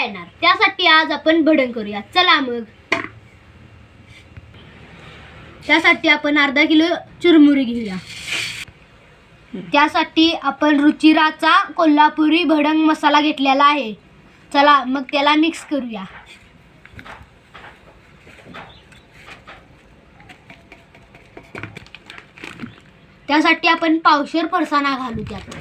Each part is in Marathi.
येणार. त्यासाठी आज आपण भडंग करूया. चला मग. त्यासाठी आपण अर्धा किलो चुरमुरी घेऊया. त्यासाठी आपण रुचिराचा कोल्हापुरी भडंग मसाला घेतलेला आहे. चला मग त्याला मिक्स करूया. त्यासाठी आपण पावशेर फरसाणा घालू त्यात.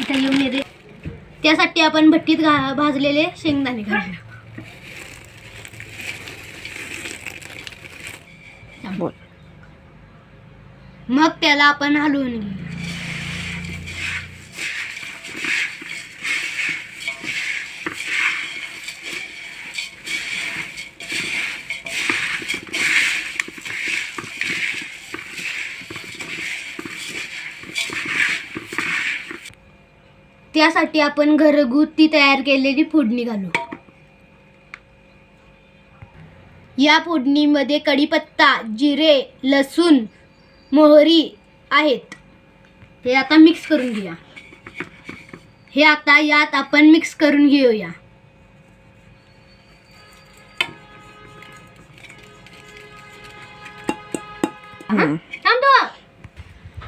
इथं येऊन येते. त्यासाठी आपण भट्टीत घा भाजलेले शेंगदाणे बोल. मग त्याला आपण हलवून घेऊ. त्यासाठी आपण घरगुती तयार केलेली फोडणी घालू. या फोडणीमध्ये कढीपत्ता जिरे लसूण मोहरी आहेत. हे आता मिक्स करून घेऊया. हे आता यात आपण मिक्स करून घेऊया.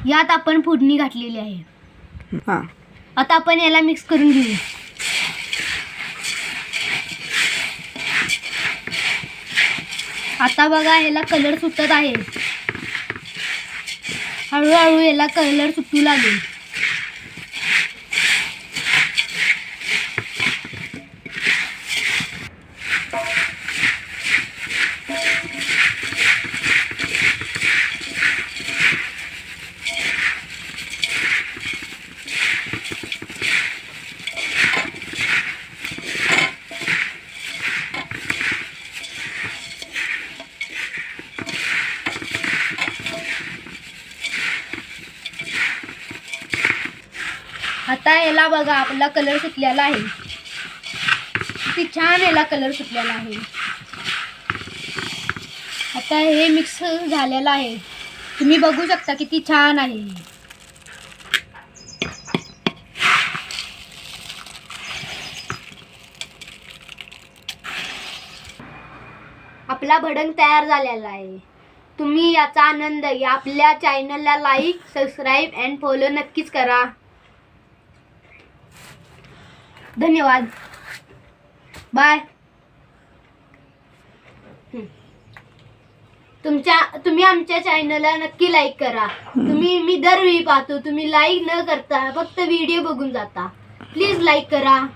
यात आपण फोडणी घातलेली आहे. हा. आता आपण याला मिक्स करून घेऊ आता बघा ह्याला कलर सुटत आहे. हळूहळू याला कलर सुटू लागेल. आता याला बघा आपला कलर सुटलेला आहे. किती छान याला कलर सुटलेला आहे. आता हे मिक्स झालेलं आहे. तुम्ही बघू शकता किती छान आहे. आपला भडंग तयार झालेला आहे. तुम्ही याचा आनंद घ्या आपल्या चॅनलला लाईक सबस्क्राईब अँड फॉलो नक्कीच करा. धन्यवाद. बाय. तुमच्या तुम्ही आमच्या चॅनलला नक्की लाईक करा. तुम्ही मी दरवेळी पाहतो. तुम्ही लाईक न करता फक्त व्हिडिओ बघून जाता. प्लीज लाईक करा.